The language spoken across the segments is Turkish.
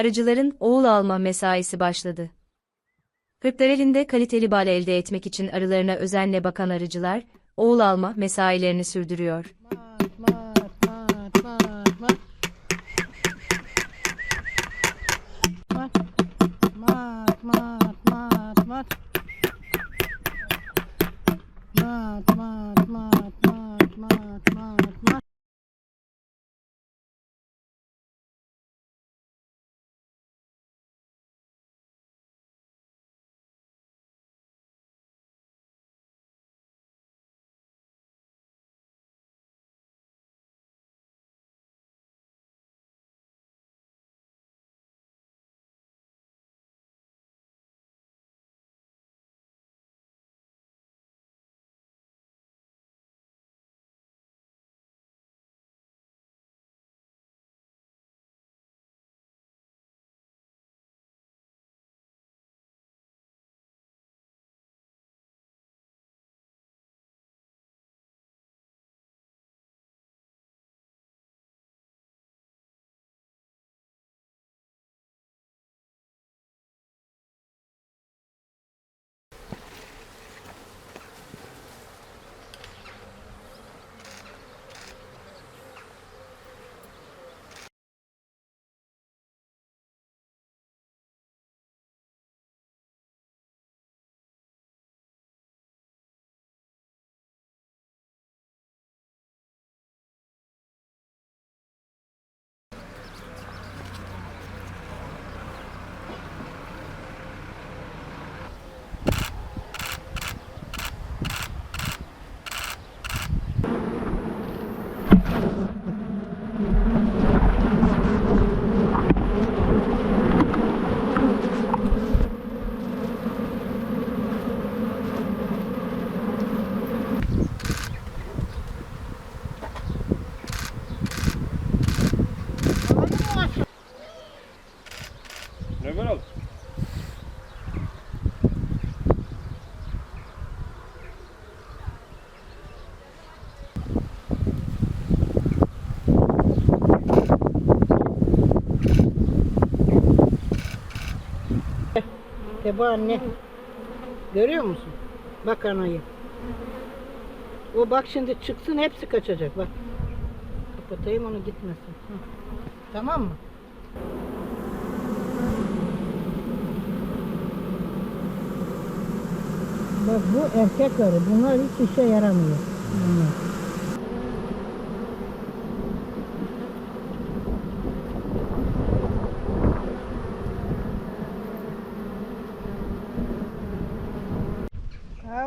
arıcıların oğul alma mesaisi başladı. Kırklareli'nde kaliteli bal elde etmek için arılarına özenle bakan arıcılar, oğul alma mesailerini sürdürüyor. De bu anne. Görüyor musun? Bak anayı. O bak şimdi çıksın hepsi kaçacak bak. Kapatayım onu gitmesin. Tamam mı? Bak bu erkek arı. Bunlar hiç işe yaramıyor. Bunlar.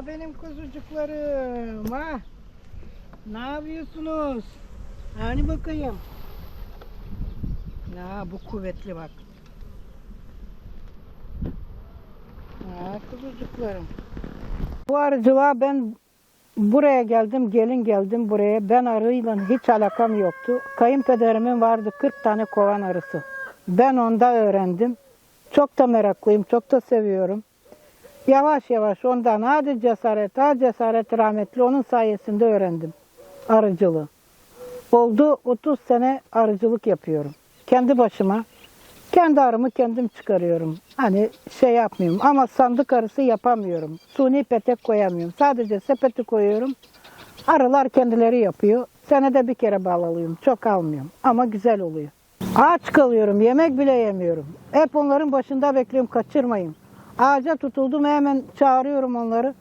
Ha benim kuzucuklarım ha. Ne yapıyorsunuz? Hani bakayım. Ya bu kuvvetli bak. Ha kuzucuklarım. Bu arıcılığa ben buraya geldim, gelin geldim buraya. Ben arıyla hiç alakam yoktu. Kayınpederimin vardı 40 tane kovan arısı. Ben onda öğrendim. Çok da meraklıyım, çok da seviyorum. Yavaş yavaş ondan hadi cesaret, hadi cesaret rahmetli onun sayesinde öğrendim arıcılığı. Oldu 30 sene arıcılık yapıyorum. Kendi başıma. Kendi arımı kendim çıkarıyorum. Hani şey yapmıyorum ama sandık arısı yapamıyorum. Suni petek koyamıyorum. Sadece sepeti koyuyorum. Arılar kendileri yapıyor. Senede bir kere bal alıyorum. Çok almıyorum ama güzel oluyor. Aç kalıyorum. Yemek bile yemiyorum. Hep onların başında bekliyorum. Kaçırmayın. Ağaca tutuldum hemen çağırıyorum onları.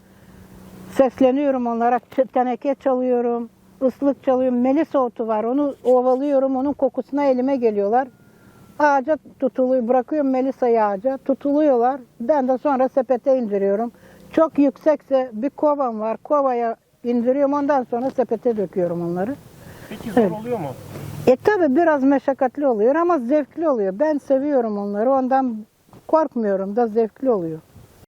Sesleniyorum onlara. Teneke çalıyorum. ıslık çalıyorum. Melisa otu var. Onu ovalıyorum. Onun kokusuna elime geliyorlar. Ağaca tutuluyor. Bırakıyorum Melisa'yı ağaca. Tutuluyorlar. Ben de sonra sepete indiriyorum. Çok yüksekse bir kovam var. Kovaya indiriyorum. Ondan sonra sepete döküyorum onları. Peki zor Evet. oluyor mu? E tabi biraz meşakkatli oluyor ama zevkli oluyor. Ben seviyorum onları. Ondan korkmuyorum da zevkli oluyor.